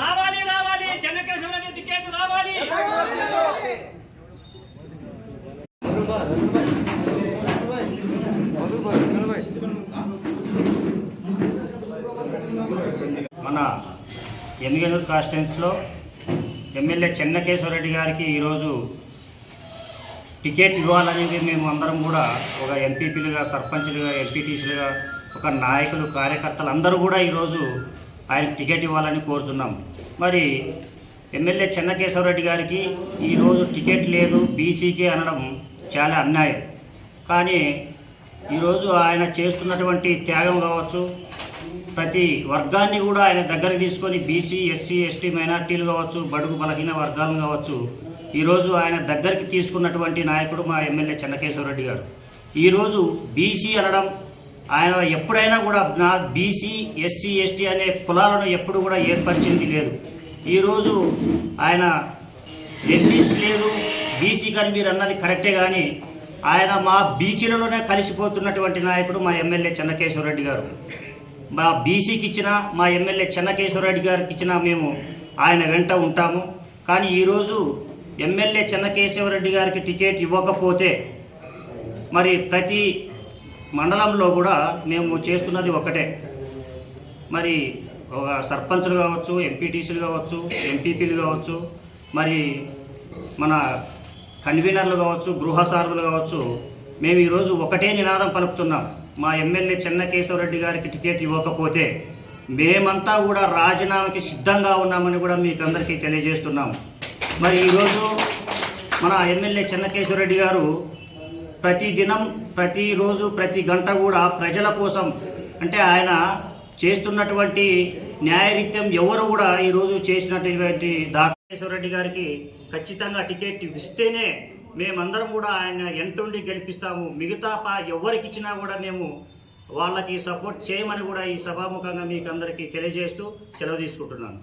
రావాలి. రావాలి జనకేశ్వర టికెట్ రావాలి. మన ఎమ్మిగనూరు కాన్స్టిట్యున్సీలో ఎమ్మెల్యే చెన్నకేశ్వరరెడ్డి గారికి ఈరోజు టికెట్ ఇవ్వాలనేది మేము అందరం కూడా ఒక ఎంపీపీలుగా సర్పంచ్లుగా ఎంపీటీసీలుగా ఒక నాయకులు కార్యకర్తలు అందరూ కూడా ఈరోజు ఆయన టికెట్ ఇవ్వాలని కోరుతున్నాం. మరి ఎమ్మెల్యే చెన్నకేశ్వరరెడ్డి గారికి ఈరోజు టికెట్ లేదు బీసీకే అనడం చాలా అన్యాయం. కానీ ఈరోజు ఆయన చేస్తున్నటువంటి త్యాగం కావచ్చు ప్రతి వర్గాన్ని కూడా ఆయన దగ్గర తీసుకొని బీసీ ఎస్సీ ఎస్టీ మైనార్టీలు కావచ్చు బడుగు బలహీన వర్గాలు కావచ్చు ఈరోజు ఆయన దగ్గరికి తీసుకున్నటువంటి నాయకుడు మా ఎమ్మెల్యే చెన్నకేశ్వరరెడ్డి గారు. ఈరోజు బీసీ అనడం ఆయన ఎప్పుడైనా కూడా నా బీసీ ఎస్సీ ఎస్టీ అనే కులాలను ఎప్పుడు కూడా ఏర్పరిచింది లేదు. ఈరోజు ఆయన ఎస్సీస్ లేదు బీసీ కానీ మీరు అన్నది కరెక్టే కానీ ఆయన మా బీసీలలోనే కలిసిపోతున్నటువంటి నాయకుడు మా ఎమ్మెల్యే చెన్నకేశ్వరరెడ్డి గారు. మా బీసీకి ఇచ్చిన మా ఎమ్మెల్యే చెన్నకేశ్వరరెడ్డి గారికి ఇచ్చిన మేము ఆయన వెంట ఉంటాము. కానీ ఈరోజు ఎమ్మెల్యే చెన్నకేశవరెడ్డి గారికి టికెట్ ఇవ్వకపోతే మరి ప్రతి మండలంలో కూడా మేము చేస్తున్నది ఒకటే. మరి ఒక సర్పంచ్లు కావచ్చు ఎంపీటీసీలు కావచ్చు ఎంపీపీలు కావచ్చు మరి మన కన్వీనర్లు కావచ్చు గృహ సారథులు కావచ్చు మేము ఈరోజు ఒకటే నినాదం పలుకుతున్నాం. మా ఎమ్మెల్యే చెన్నకేశవరెడ్డి గారికి టికెట్ ఇవ్వకపోతే మేమంతా కూడా రాజీనామాకి సిద్ధంగా ఉన్నామని కూడా మీకు అందరికీ తెలియజేస్తున్నాం. మరి ఈరోజు మన ఎమ్మెల్యే చెన్నకేశ్వరరెడ్డి గారు ప్రతి దినం ప్రతిరోజు ప్రతి గంట కూడా ప్రజల కోసం అంటే ఆయన చేస్తున్నటువంటి న్యాయరీత్యం ఎవరు కూడా ఈరోజు చేసినటువంటి దాకేశ్వరరెడ్డి గారికి ఖచ్చితంగా టికెట్ ఇస్తేనే మేమందరం కూడా ఆయన ఎంటుండి గెలిపిస్తాము. మిగతా పా ఎవరికి ఇచ్చినా కూడా మేము వాళ్ళకి సపోర్ట్ చేయమని కూడా ఈ సభాముఖంగా మీకు అందరికీ తెలియజేస్తూ సెలవు తీసుకుంటున్నాను.